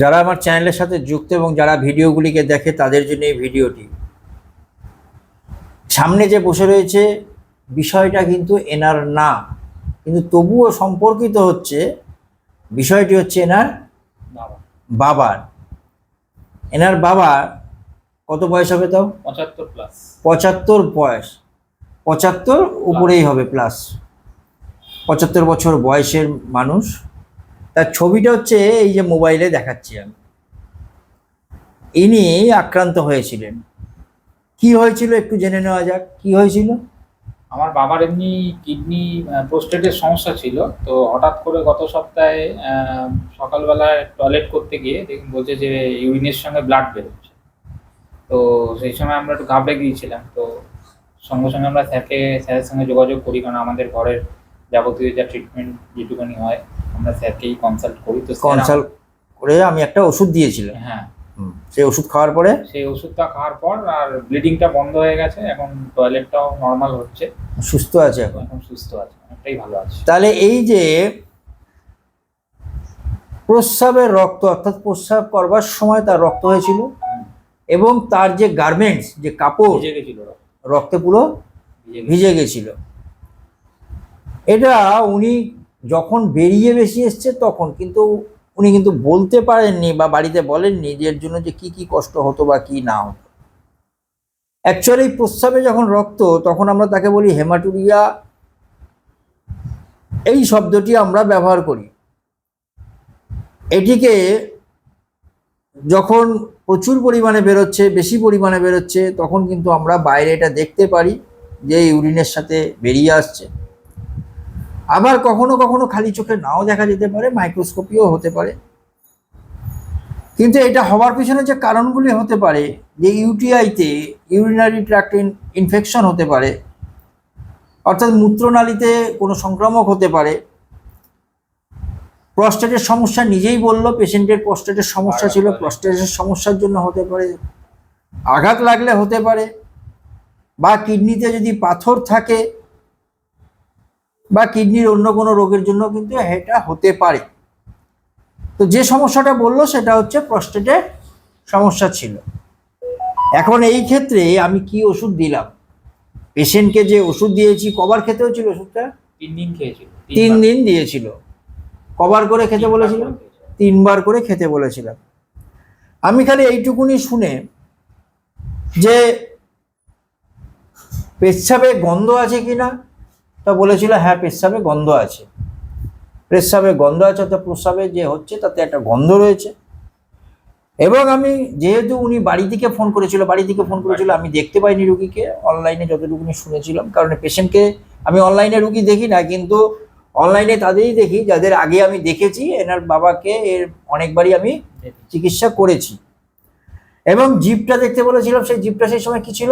যারা আমার চ্যানেলের সাথে যুক্ত এবং যারা ভিডিওগুলিকে দেখে তাদের জন্য এই ভিডিওটি। সামনে যে বসে রয়েছে বিষয়টা কিন্তু এনার না। কিন্তু তবুও সম্পর্কিত হচ্ছে বিষয়টি হচ্ছে এনার বাবার এনার বাবা কত বয়স হবে তাও? পঁচাত্তর প্লাস পঁচাত্তর বয়স। পঁচাত্তর উপরেই হবে প্লাস পঁচাত্তর বছর বয়সের মানুষ। তার ছবিটা হচ্ছে এই যে মোবাইলে দেখাচ্ছি আমি। ইনি আক্রান্ত হয়েছিলেন। কি হয়েছিল একটু জেনে নেওয়া যাক। কি হয়েছিল? আমার বাবার এমনি কিডনি প্রোস্টেটের সমস্যা ছিল। তো হঠাৎ করে গত সপ্তাহে সকালবেলায় টয়লেট করতে গিয়ে দেখুন বলছে যে ইউরিনের সঙ্গে ব্লাড বেরোচ্ছে তো সেই সময় আমরা একটু ঘাবড়ে গিয়েছিলাম। তো সঙ্গে সঙ্গে আমরা স্যারকে, স্যারের সঙ্গে যোগাযোগ করি, কারণ আমাদের ঘরের যাবতীয় যা ট্রিটমেন্ট যেটুকুনি হয় আমরা স্যারকেই কনসাল্ট করি। তো কনসাল্ট করে আমি একটা ওষুধ দিয়েছিলাম। হ্যাঁ। সেই ওষুধ খাওয়ার পরে? সেই ওষুধটা খাওয়ার পর আর ব্লিডিংটা বন্ধ হয়ে গেছে এখন টয়লেটটাও নর্মাল হচ্ছে। সুস্থ আছে এখন? এখন সুস্থ আছে অনেকটাই ভালো আছে। তাহলে এই যে প্রস্রাবের রক্ত অর্থাৎ প্রস্রাব করবার সময় তার রক্ত হয়েছিল এবং তার যে গার্মেন্টস যে কাপড় ভিজে গেছিল রক্ত, রক্তে পুরো ভিজে গেছিল। এটা উনি যখন বেরিয়ে বেশি এসছে তখন কিন্তু উনি কিন্তু বলতে পারেননি বা বাড়িতে বলেননি যে এর জন্য যে কি কি কষ্ট হতো বা কি না হতো। অ্যাকচুয়ালি প্রস্রাবে যখন রক্ত, তখন আমরা তাকে বলি হেমাটুরিয়া। এই শব্দটি আমরা ব্যবহার করি। এটিকে যখন প্রচুর পরিমাণে বেরোচ্ছে, বেশি পরিমাণে বেরোচ্ছে, তখন কিন্তু আমরা বাইরে এটা দেখতে পারি যে ইউরিনের সাথে বেরিয়ে আসছে। আবার কখনো কখনো খালি চোখে নাও দেখা যেতে পারে মাইক্রোস্কোপিও হতে পারে। কিন্তু এটা হওয়ার পিছনে যে কারণগুলি হতে পারে যে ইউটিআইতে ইউরিনারি ট্র্যাক্ট ইনফেকশন হতে পারে অর্থাৎ মূত্রনালীতে কোনো সংক্রামক হতে পারে প্রস্টেটের সমস্যা নিজেই বলল পেশেন্টের প্রস্টেটের সমস্যা ছিল প্রস্টেটের সমস্যার জন্য হতে পারে আঘাত লাগলে হতে পারে বা কিডনিতে যদি পাথর থাকে বা কিডনির অন্য কোনো রোগের জন্য কিন্তু এটা হতে পারে। তো যে সমস্যাটা বলল সেটা হচ্ছে প্রস্টেটের সমস্যা ছিল। এখন এই ক্ষেত্রে আমি কি ওষুধ দিলাম? পেশেন্টকে যে ওষুধ দিয়েছি কবার খেতে হচ্ছিল ওষুধটা? তিন দিন খেয়েছিল তিন দিন দিয়েছিল। কবার করে খেতে বলেছিল? তিনবার করে খেতে বলেছিলাম। আমি খালি এইটুকুনি শুনে যে পেচ্ছাবে গন্ধ আছে কিনা তা বলেছিল হ্যাঁ পেচ্ছাবে গন্ধ আছে। পেচ্ছাবে গন্ধ আছে অর্থাৎ প্রস্রাবে যে হচ্ছে তাতে একটা গন্ধ রয়েছে। এবং আমি যেহেতু উনি বাড়ি থেকে ফোন করেছিল বাড়ি থেকে ফোন করেছিল আমি দেখতে পাইনি রুগীকে অনলাইনে যতটুকুনি শুনেছিলাম কারণ পেশেন্টকে আমি অনলাইনে রুগী দেখি না কিন্তু অনলাইনে তাদেরই দেখি যাদের আগে আমি দেখেছি এনার বাবাকে এর অনেকবারই আমি চিকিৎসা করেছি। এবং জিপটা দেখতে বলেছিলাম সেই জিপটা সেই সময় কি ছিল।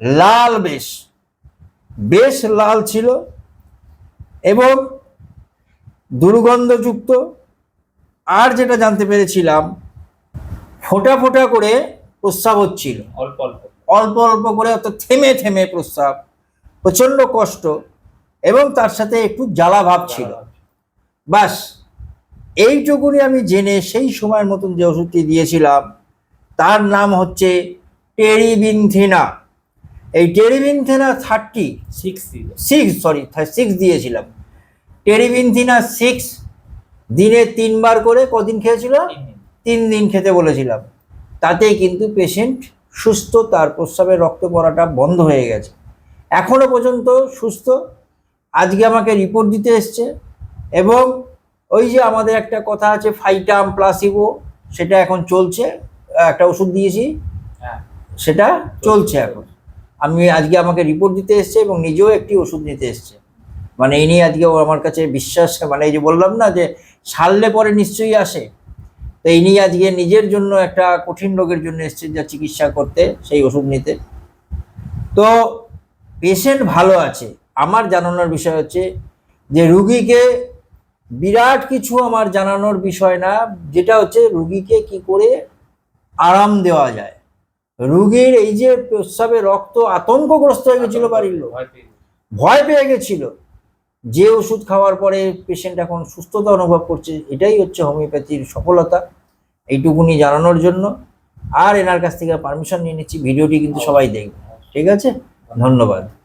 লাল বেশ। বেশ লাল ছিল এবং দুর্গন্ধযুক্ত। আর যেটা জানতে পেরেছিলাম ফোটা ফোঁটা করে প্রস্রাব হচ্ছিল। অল্প অল্প। অল্প অল্প করে অর্থাৎ থেমে থেমে প্রস্রাব প্রচণ্ড কষ্ট এবং তার সাথে একটু জ্বালা ভাব ছিল। বাস এইটুকুনি আমি জেনে সেই সময়ের মতন যে ওষুধটি দিয়েছিলাম তার নাম হচ্ছে টেরিবিনথিনা। এই Terebinthina thirty six six sorry six দিয়েছিলাম। টেরিবিনথিনা সিক্স দিনে তিনবার করে কদিন খেয়েছিল? তিন দিন। খেতে বলেছিলাম। তাতেই কিন্তু পেশেন্ট সুস্থ তার প্রস্রাবের রক্ত পড়াটা বন্ধ হয়ে গেছে। এখনও পর্যন্ত সুস্থ। আজকে আমাকে রিপোর্ট দিতে এসছে। এবং ওই যে আমাদের একটা কথা আছে ফাইটাম প্লাসিবো সেটা এখন চলছে। একটা ওষুধ দিয়েছি। হ্যাঁ। সেটা চলছে এখন। আমি আজকে আমাকে রিপোর্ট দিতে এসছে এবং নিজেও একটি ওষুধ নিতে এসছে। মানে এই নিয়ে আজকে আমার কাছে বিশ্বাস মানে এই যে বললাম না যে সারলে পরে নিশ্চয়ই আসে। তো এই নিয়ে আজকে নিজের জন্য একটা কঠিন রোগের জন্য এসছে যা চিকিৎসা করতে, সেই ওষুধ নিতে। তো পেশেন্ট ভালো আছে। আমার জানানোর বিষয় হচ্ছে যে রুগীকে বিরাট কিছু আমার জানানোর বিষয় না, যেটা হচ্ছে রুগীকে কি করে আরাম দেওয়া যায়। রুগীর এই যে প্রস্রাবে রক্ত আতঙ্কগ্রস্ত হয়ে গেছিল বাড়ির লোক। ভয় পেয়ে গেছিল। যে ওষুধ খাওয়ার পরে পেশেন্ট এখন সুস্থতা অনুভব করছে এটাই হচ্ছে হোমিওপ্যাথির সফলতা। এইটুকুনি জানানোর জন্য। আর এনার কাছ থেকে পারমিশন নিয়ে নিচ্ছি ভিডিওটি কিন্তু সবাই দেখবে। ঠিক আছে? ধন্যবাদ।